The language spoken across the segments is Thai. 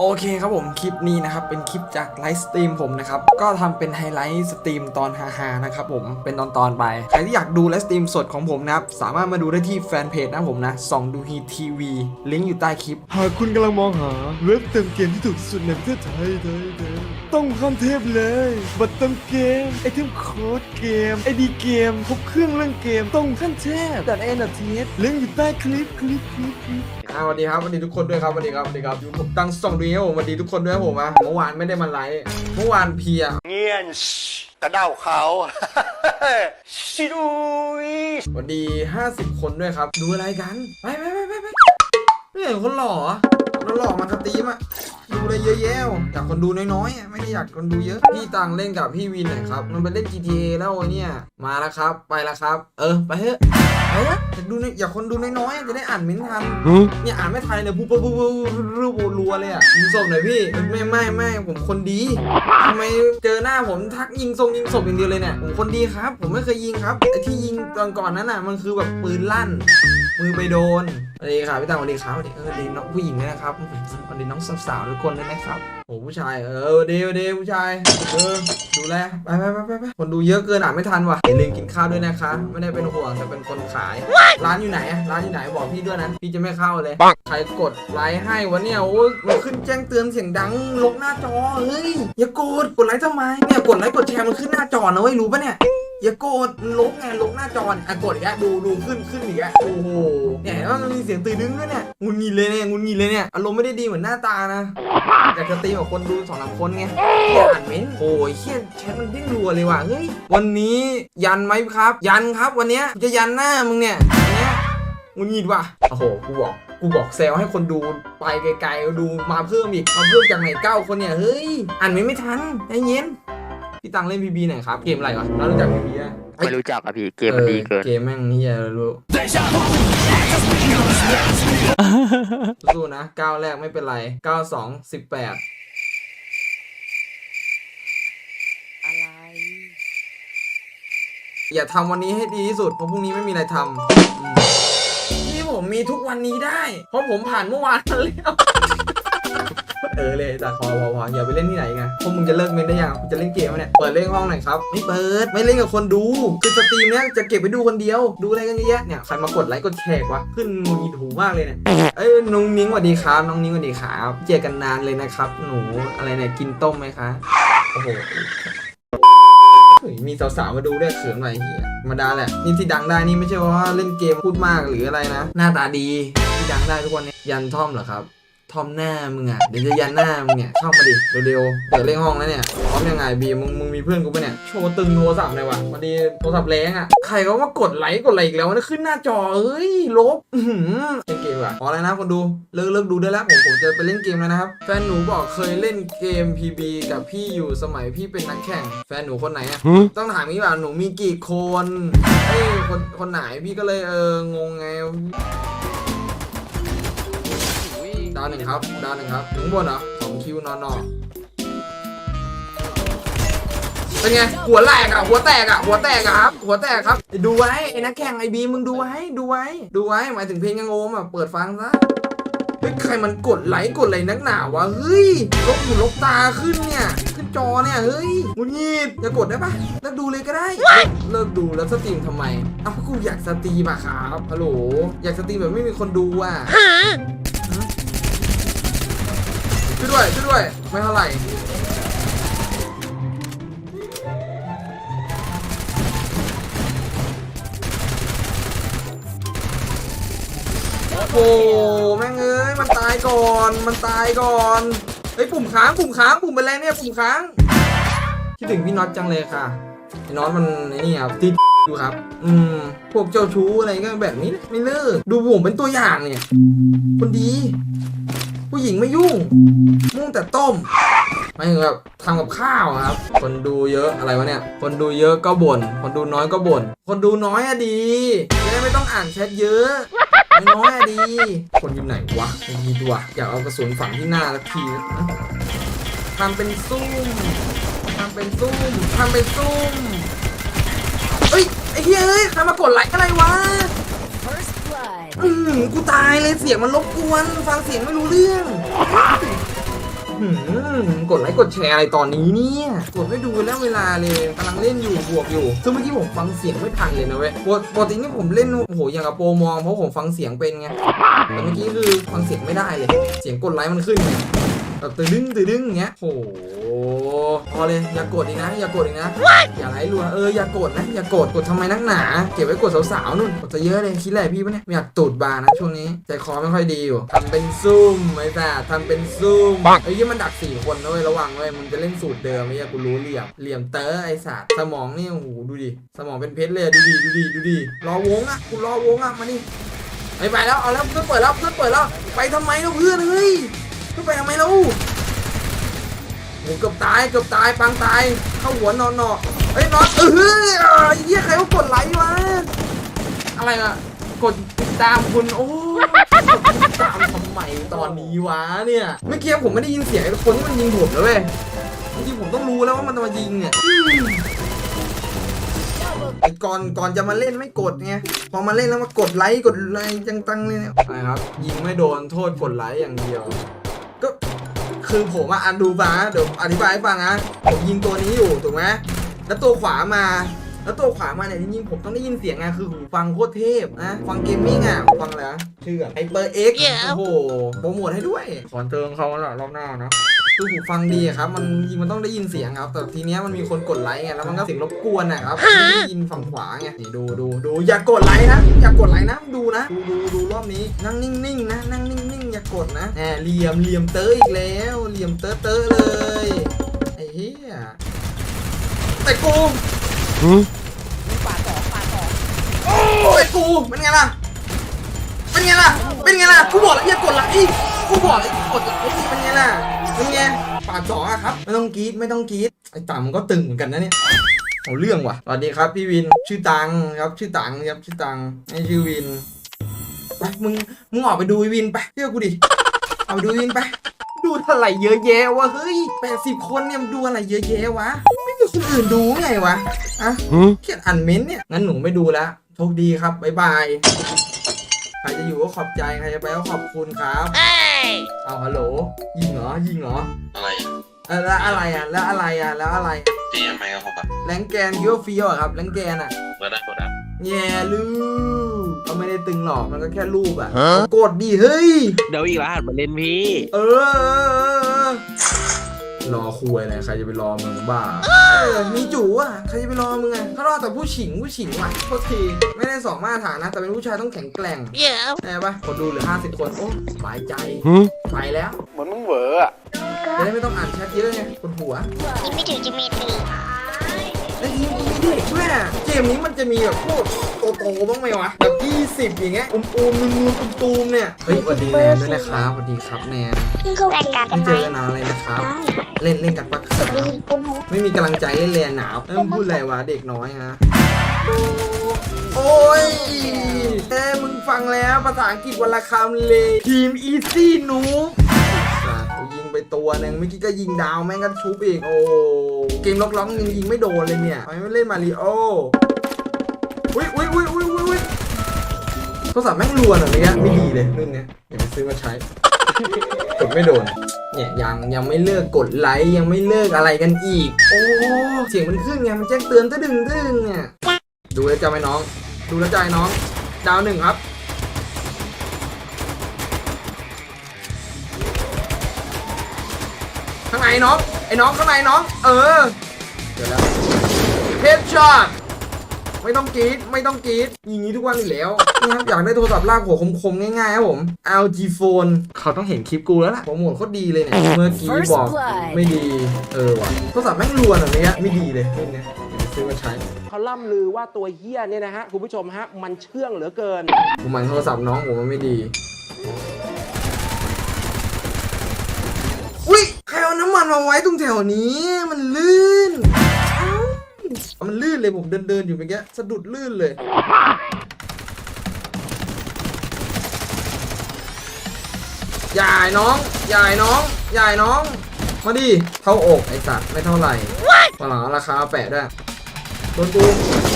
โอเคครับผมคลิปนี้นะครับเป็นคลิปจากไลฟ์สตรีมผมนะครับก็ทำเป็นไฮไลท์สตรีมตอนฮาๆนะครับผมเป็นตอนๆไปใครที่อยากดูไลฟ์สตรีมสดของผมนะครับสามารถมาดูได้ที่แฟนเพจนะผมนะส่องดูฮีทีวีลิงก์อยู่ใต้คลิป หากคุณกำลังมองหาเว็บเติมเกมที่ถูกสุดในประเทศไทยไทยไทย ต้องขั้นเทพเลย บัตรเติมเกม ไอเทมโค้ดเกม ไอดีเกมครบเครื่องเรื่องเกม ต้องขั้นเทพดัดแอนดัดเทสลิงก์อยู่ใต้คลิปคลิปคลิปคลิปอ่าสวัสดีครับสวัสดีทุกคนด้วยครับสวัสดีครับสวัสดีครับอยู่ผมตั้งส่องดูครับผมสวัสดีทุกคนด้วยครับผมอะเมื่อวานไม่ได้มาไลฟ์เมื่อวานเพลีย เงียนกระเด้าเขา ชิดุยสวัสดี 50 คนด้วยครับ ดูอะไรกัน ไปไปไปไปไปไม่เห็นคนหล่อ เหรอคนหล่อมาสตรีมอะดูเลยเยอะแยะอยากคนดูน้อยๆ ไม่ได้อยากคนดูเยอะ พี่ตังเล่นกับพี่วินหน่อยครับ มันไปเล่น GTA แล้วเนี่ย มาแล้วครับ ไปแล้วครับ เออ ไปเถอะไปเถอะอยากดูอยากคนดูน้อยๆ จะได้อ่านเม้นทัน เนี่ยอ่านไม่ทันเลยปุ๊บปุ๊บปุ๊บปุ๊บรูปรัวเลยอะยิงศพหน่อยพี่ ไม่ไม่ไม่ผมคนดีทำไมเจอหน้าผมทักยิงทรงยิงศพอย่างเดียวเลยเนี่ย ผมคนดีครับ ผมไม่เคยยิงครับไอ้ที่ยิงตอนก่อนนั้นอะ มันคือแบบปืนลั่น มือไปโดนสวัสดีครับพี่ตังสวัสดีครับสวัสดีเออดีน้องผู้หญิงด้วยนะครับสวัสดีน้องสาวๆทุกคนด้วยนะครับโอ้ผู้ชายเออดีดีผู้ชายเออดูแลไปไปไปไปไปคนดูเยอะเกินอ่านไม่ทันว่ะอย่าลืมกินข้าวด้วยนะคะ ไม่ได้เป็นห่วงแต่เป็นคนขาย ร้านอยู่ไหนร้านอยู่ไหนบอกพี่ด้วยนะพี่จะไม่เข้าเลยใครกดไลค์ให้วะเนี่ยโอ้มันขึ้นแจ้งเตือนเสียงดังลกหน้าจอเฮ้ยอย่ากดกดไลค์ทำไมเนี่ยกดไลค์กดแชร์มันขึ้นหน้าจอนะเว้ยรู้ปะเนี่ย อย่ากดลกไงลกหน้าจอนอะกดอีกแล้วดูดูขึ้นขึ้นอีกแล้วโอ้โหเนี่ยเห็นว่ามันมีเสียงตื่นดึงด้วยเนี่ยงุนงิดเลยเนี่ยงุนงิดเลยเนี่ยอารมณ์ไม่ได้ดีเหมือนหน้าตานะอยากจะตีกับคนดูสองสามคนไงอย่าอ่านเม้นโอ้ยเชี่ยแชทมันเด้งรัวเลยว่ะเฮ้ยวันนี้ยันไหมครับ ยันครับวันเนี้ยจะยันหน้ามึงเนี่ยวันเนี้ยงุนงิดว่ะโอ้โหกูบอกกูบอกเซลให้คนดูไปไกลๆดูมาเพิ่มอีกมาเพิ่มจากไหนเก้าคนเนี่ย เฮ้ย อ่านไม่ไม่ทันใจเย็น พี่ตังเล่นพีบีหน่อยครับ เกมอะไรวะเรารู้จักพีบีอะไม่รู้จักอะพี่ เกมมันดีเกิน เกมแม่งเฮียรู้สู้ๆนะก้าวแรกไม่เป็นไรก้าวสองสิบแปดอะไร อย่าทำวันนี้ให้ดีที่สุด เพราะพรุ่งนี้ไม่มีอะไรทำอืมที่ผมมีทุกวันนี้ได้ เพราะผมผ่านเมื่อวานมาแล้ว เออเลยแต่พอพอพออย่าไปเล่นที่ไหนไงพวกมึงจะเลิกเล่นได้ยังกูจะเล่นเกมเนี่ยเปิดเล่นห้องหน่อยครับไม่เปิดไม่เล่นกับคนดูคือสตรีมเนี้ยจะเก็บไปดูคนเดียว ดูอะไรกันเยอะแยะเนี่ยใครมากดไลค์กดแชร์วะขึ้นมีหูมากเลยเนี่ยเอ้ยน้องนิ้งสวัสดีครับน้องนิ้งสวัสดีครับเจอกันนานเลยนะครับ หนูอะไรเนี่ยกินต้มไหมคะโอ้โหมีสาวๆมาดูด้วยเขินหน่อยเฮียธรรมดาแหละ นี่ที่ดังได้นี่ไม่ใช่ว่าเล่นเกมพูดมากหรืออะไรนะ หน้าตาดีที่ดังได้ทุกวันนี้ยันท่อมเหรอครับ ทอมหน้ามึงอะเดี๋ยวจะยันหน้ามึงเนี่ยเข้ามาดิเร็วๆเปิดเลขห้องแล้วเนี่ยพร้อมยังไงบีมึงมึงมีเพื่อนกูปะเนี่ยโชว์ตึงโทรศัพท์เลยวะพอดีโทรศัพท์แรงอะใครเขามากดไลค์กดอะไรอีกแล้วนะขึ้นหน้าจอเอ้ยลบอื้อหือเล่นเกมอะพอแล้วนะคนดูเลิกเลิกดูได้แล้วผมผมจะไปเล่นเกมแล้วนะครับแฟนหนูบอกเคยเล่นเกม PB กับพี่อยู่สมัยพี่เป็นนักแข่ง แฟนหนูคนไหนอะต้องถามนี้ว่าหนูมีกี่คนเอ้ยคนคนไหนพี่ก็เลยเอองงไงดาวหนึ่งครับ ดาวหนึ่งครับ ถึงบนเหรอสองคิวนอนนอนเป็นไง หัวแตกอะ หัวแตกอะ หัวแตกอะครับ หัวแตกครับ ดูไว้ไอ้นักแข่งไอบีมึงดูไว้ ดูไว้ ดูไว้ หมายถึงเพลงยังโอมอะ เปิดฟังซะเฮ้ยใครมันกดไลค์กดอะไรนักหนาวะ เฮ้ย ลบหูลบตาขึ้นเนี่ย ขึ้นจอเนี่ย เฮ้ยมุนงีบอย่ากดได้ปะเลิกดูเลยก็ได้ เลิกดูแล้วสตรีมทำไมอ้าวกูอยากสตรีมอะครับ ฮัลโหล อยากสตรีมแบบไม่มีคนดูอะ ช่วยด้วยช่วยด้วย ไม่เท่าไหร่โอ้โหแม่งเอ้ยมันตายก่อนมันตายก่อนเฮ้ยปุ่มค้างปุ่มค้างปุ่มเป็นไรเนี่ยปุ่มค้างคิดถึงพี่น็อตจังเลยค่ะไอ้น็อตมันไอ้นี่ครับติดอยู่ครับ อืม พวกเจ้าชู้อะไรก็แบบนี้ไม่เลิกดูผมเป็นตัวอย่างเนี่ย คนดี ผู้หญิงไม่ยุ่ง มุ่งแต่ต้มไม่ถึงแบบทำกับข้าวอะครับ คนดูเยอะอะไรวะเนี่ย คนดูเยอะก็บ่น คนดูน้อยก็บ่น คนดูน้อยอะดีจะได้ไม่ต้องอ่านแชทเยอะ น้อยอะดี คนอยู่ไหนวะไม่มีดวะอยากเอากระสุนฝังที่หน้าสักทีนะทำเป็นซุ่มทำเป็นซุ่มทำเป็นซุ่มเอ้ยไอ้เฮ้ยเอ้ยใครมากดไลค์อะไรวะ อืมกูตายเลยเสียงมันรบกวน ฟังเสียงไม่รู้เรื่องหืมกดไลค์กดแชร์อะไรตอนนี้เนี่ยกดไม่ดูแล้วเวลาเลยกำลังเล่นอยู่บวกอยู่ซึ่งเมื่อกี้ผมฟังเสียงไม่ทันเลยนะเว้ยปกปกตินี่ผมเล่นโอ้โหอย่างกับโปรมองเพราะผมฟังเสียงเป็นไงแต่เมื่อกี้คือฟังเสียงไม่ได้เลย เสียงกดไลค์มันขึ้นไง แบบตื่นดึงตื่นดึงอย่างเงี้ยโอ้โหพอเลยอย่ากดอีกนะ อย่ากดอีกนะ อย่าไลค์รัวเอออย่ากดนะ อย่ากดกดทำไมนักหนา เก็บไว้กดสาวๆนู่นกดจะเยอะเลยคิดอะไรพี่ปะเนี่ยไม่อยากตูดบานนะช่วงนี้ใจคอไม่ค่อยดีอยู่ทำเป็นซุ่มไอ้แต่ทำเป็นซุ่มไอ้ยี่มันดักสี่คนนะเว้ยระวังเว้ยมึงจะเล่นสูตรเดิมไอ้ยี่กูรู้เหลี่ยมเหลี่ยมเตอไอ้สัตว์สมองนี่โอ้โหดูดิสมองเป็นเพชรเลยดูดิดูดิดูดิรอวงอะกูรอวงอะมานี่ไปไปแล้วเอาแล้วเพื่อนเปิดแล้วเพื่อนเปิดแล้วไปทำไมแล้วเพื่อนเฮ้ย เพื่อนไปทำไมล้วโอ้เกือบตายเกือบตายปังตาย เข้าหัวนอนเนาะเฮ้ยนอนเออเฮียใครก็กดไลค์วะอะไรอะกดติดตามคุณโอ้ติดตามทำไมตอนนี้วะเนี่ยเมื่อกี้ผมไม่ได้ยินเสียงไอ้คนที่มันยิงผมเลยเว้ยจริงผมต้องรู้แล้วว่ามันจะมายิงเนี่ยไอ้ก่อนก่อนจะมาเล่นไม่กดไงพอมาเล่นแล้วมากดไลค์กดอะไรจังตังเลยเนี่ยอะไรครับยิงไม่โดนโทษกดไลค์อย่างเดียว ก็คือผมอะอ่านดูฟังนะเดี๋ยวอธิบายให้ฟังนะผมยิงตัวนี้อยู่ถูกไหมแล้วตัวขวามา แล้วตัวขวามาเนี่ยจริงๆผมต้องได้ยินเสียงไงคือหูฟังโคตรเทพนะฟังเกมมิ่งอะฟังอะไรนะชื่อไฮเปอร์เอ็กโอ้โหโปรโมทให้ด้วย ขอเติมเขาละรอบหน้านะ คือหูฟังดีอะครับ มันจริงมันต้องได้ยินเสียงครับ แต่ทีเนี้ยมันมีคนกดไลค์ไง แล้วมันก็เสียงรบกวนนะครับไม่ได้ยินฝั่งขวาไง นี่ดูดูดูอย่ากดไลค์นะ อย่ากดไลค์นะดูนะ ดูดูดูรอบนี้ นั่งนิ่งๆนะ นั่งนิ่งๆอย่ากดนะแหมเหลี่ยมเหลี่ยมเตออีกแล้ว เหลี่ยมเตอเตอเลย ไอ้เหี้ย แต่กูโอ้ยกู เป็นไงล่ะ เป็นไงล่ะ เป็นไงล่ะ กูบอกแล้วอย่ากดไลค์กูบอกแล้วอย่ากดไลค์เป็นไงล่ะเป็ นไงปาดสองอะครับ ไม่ต้องกรีดไม่ต้องกรีดไอ้ต่ำก็ตึงเหมือนกันนะเนี่ยเอาเรื่องว่ะสวัสดีครับพี่วินชื่อตังครับชื่อตังครับชื่อตังไม่ชื่อวินไปมึงมึงออกไปดูไอ้วินไปเชื่อกูดิเอาไปดูไอ้วินไป ดูอะไรเยอะแยะวะเฮ้ยแปดสิบคนเนี่ยมันดูอะไรเยอะแยะวะไม่มีคนอื่นดูไงวะอะเขียนอันเม้นต์เนี่ยงั้นหนูไม่ดูแล้วโชคดีครับบ๊ายบายใครจะอยู่ก็ขอบใจ ใครจะไปก็ขอบคุณครับเอาฮัลโหล ยิงเหรอ ยิงเหรออะไรเออแล้วอะไรอะ แล้วอะไรอะ แล้วอะไร ตีทำไมครับผมอะแรงแกนคิดว่าเฟี้ยวอะครับ แรงแกนอะ เปิดได้เปิดได้แย่ลูกก็ไม่ได้ตึงหรอก มันก็แค่รูปอะ กดดิเฮ้ย เดี๋ยวอีกรหัสมาเล่นพี่ เออเออเออ รอคุยอะไรใครจะไปรอมึงบ้า เออ มีจู่อะ ใครจะไปรอมึงอะถ้ารอแต่ผู้ฉิงผู้ฉิงว่ะโทษทีไม่ได้สองมาตรฐานนะ แต่เป็นผู้ชายต้องแข็งแกร่งแน่ปะคนดูเหลือ 50 คน โอ้สบายใจ ไปแล้ว เหมือนมึงเหวออะจะได้ไม่ต้องอ่านแชทเยอะไงคนหัวยิงไม่ถึงจะเมตรีแล้วยิงมีเด็กด้วยอะเกมนี้มันจะมีแบบพวกโตๆบ้างไหมวะแบบ 20อย่างเงี้ยอุ้มๆนูนๆตูมๆเนี่ยเฮ้ยสวัสดีแนนด้วยนะครับสวัสดีครับแนนเพิ่งเข้าแรงกันไม่ไหมเจอกันนานเลยนะครับได้เล่นเล่นกันปักครับมีปุ้นหูไม่มีกำลังใจเล่นเรียนหนาวเอ้มพูดอะไรวะเด็กน้อยฮะโอ้ยเอ้มึงฟังแล้วภาษาอังกฤษวันละคำเลยทีมอีซี่นูกูยิงไปตัวหนึงเมื่อกี้ก็ยิงดาวแม่งก็ชุบอีกโอ้เกมล็อกๆยังยิงไม่โดนเลยเนี่ยทำไมไม่เล่นมาริโออุ้ยอุ้ยอุ้ยอุ้ยอุ้ย โทรศัพท์แม่งรวนอะเมื่อกี้ไม่ดีเลยรุ่นเนี้ยเดี๋ยวไปซื้อมาใช้กดไม่โดน เนี่ยยังยังไม่เลิกกดไลค์ยังไม่เลิกอะไรกันอีก โอ้เสียงมันขึ้นไงมันแจ้งเตือนตะดึงตะดึงเนี่ยดูแลวจ้าไหมน้อง ดูแลวจ้าไอ้น้อง ดาวหนึ่งครับข้างในน้องไอ้น้องข้างในน้อง เออเดี๋ยวแล้วเฮดช็อต ไม่ต้องกรีดไม่ต้องกรีดอย่างนี้ทุกวันอยู่แล้วนี่ครับอยากได้โทรศัพท์ลากหัวคมๆง่ายๆครับผม LG Phone เขาต้องเห็นคลิปกูแล้วล่ะโปรโมทโคตรดีเลยเนี่ยเมื่อกี้บอกไม่ดีเออว่ะโทรศัพท์แม่งรวนแบบนี้ไม่ดีเลยรุ่นเนี้ยเดี๋ยวไปซื้อมาใช้เขาล่ำลือว่าตัวเฮี้ยเนี่ยนะฮะคุณผู้ชมฮะมันเชื่องเหลือเกินผมหมายโทรศัพท์น้องผมมันไม่ดีอุ้ยใครเอาน้ำมันมาไว้ตรงแถวนี้มันลื่นเอ้า มันลื่นเลยผมเดินเดินอยู่เมื่อกี้สะดุดลื่นเลยยายน้องยายน้องยายน้อง มาดิ เท่าอกไอสัตว์ไม่เท่าไหร่ตอนหลังเอาราคามาแปะด้วยโดนกู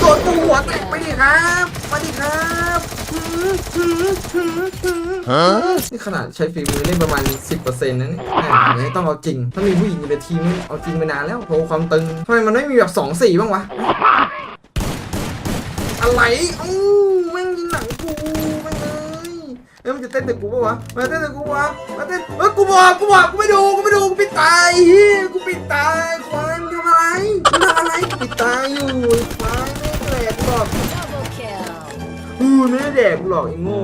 โดนกูหัวแตกไปดิครับ มาดิครับหืมหืมหืมหืม นี่ขนาดใช้ฝีมือเล่นประมาณ 10%นั้นนี่แหม่ไม่ต้องเอาจริง ถ้ามีผู้หญิงอยู่ในทีมนี่เอาจริงไปนานแล้วโหความตึงทำไมมันไม่มีแบบ2 4บ้างวะ อะไรอู้แม่งยิงหลังกูแม่งเลยเอ้ยมันจะเต้นแต่กูปะวะมาเต้นแต่กูวะมาเต้นเอ้ยกูบอกกูบอกกูไม่ดูกูไม่ดูกูปิดตายเฮียกูปิดตายควายมึงทำอะไรมึงทำอะไรกูปิดตายอยู่ควายไม่ได้แดกกูหรอกอือไม่ได้แดกกูหรอกไอ้โง่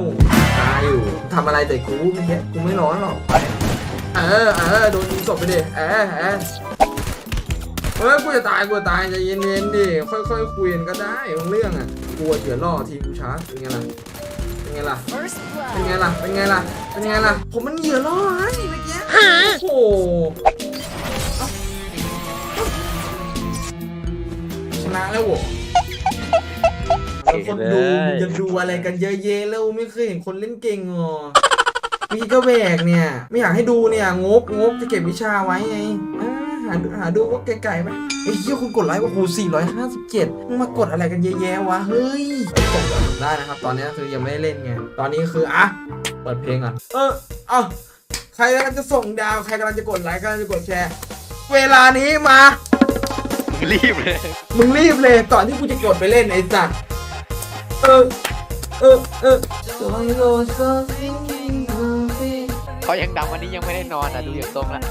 ตายอยู่ทำอะไรแต่กูเมื่อกี้กูไม่ร้อนหรอกเออเออโดนยิงศพไปดิเออเออเฮ้ยกูจะตายกูจะตายใจเย็นๆดิค่อยๆคุยกันก็ได้บางเรื่องอะกลัวเสือล่อทีมกูชาร์จเป็นไงล่ะเป็นไงล่ะเป็นไงล่ะเป็นไงล่ะเป็นไงล่ะผมมันเหยื่อล่อไอ้เมื่อกี้โอ้โหเอ้าชนะแล้วโว้ แล้วคนดูมึงจะดูอะไรกันเยอะแยะแล้วไม่เคยเห็นคนเล่นเก่งหรอมีก็แบกเนี่ย ไม่อยากให้ดูเนี่ยงกงกจะเก็บวิชาไว้ไงอ่าหาดูหาดูว่าไกลๆไหมไอ้เหี้ยคุณกดไลค์โอ้โห457มึงมากดอะไรกันเยอะแยะวะเฮ้ยส่งกันได้นะครับ ตอนนี้คือยังไม่ได้เล่นไงตอนนี้คืออะเปิดเพลงก่อนเออเอาใครกำลังจะส่งดาวใครกำลังจะกดไลค์กำลังจะกดแชร์ เวลานี้มารีบเลย มึงรีบเลยก่อนที่กูจะกดไปเล่นไอ้สัตว์ เออเออเออเขายังดังวันนี้ยังไม่ได้นอนอะดูอย่างทรงละ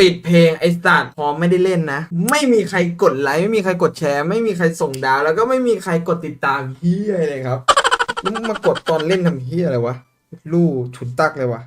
ปิดเพลงไอ้สัตว์พอไม่ได้เล่นนะ ไม่มีใครกดไลค์ไม่มีใครกดแชร์ ไม่มีใครส่งดาว แล้วก็ไม่มีใครกดติดตามเฮียเลยครับมึงมากดตอนเล่นทำเฮียอะไรวะ ลู่ฉุนตักเลยวะ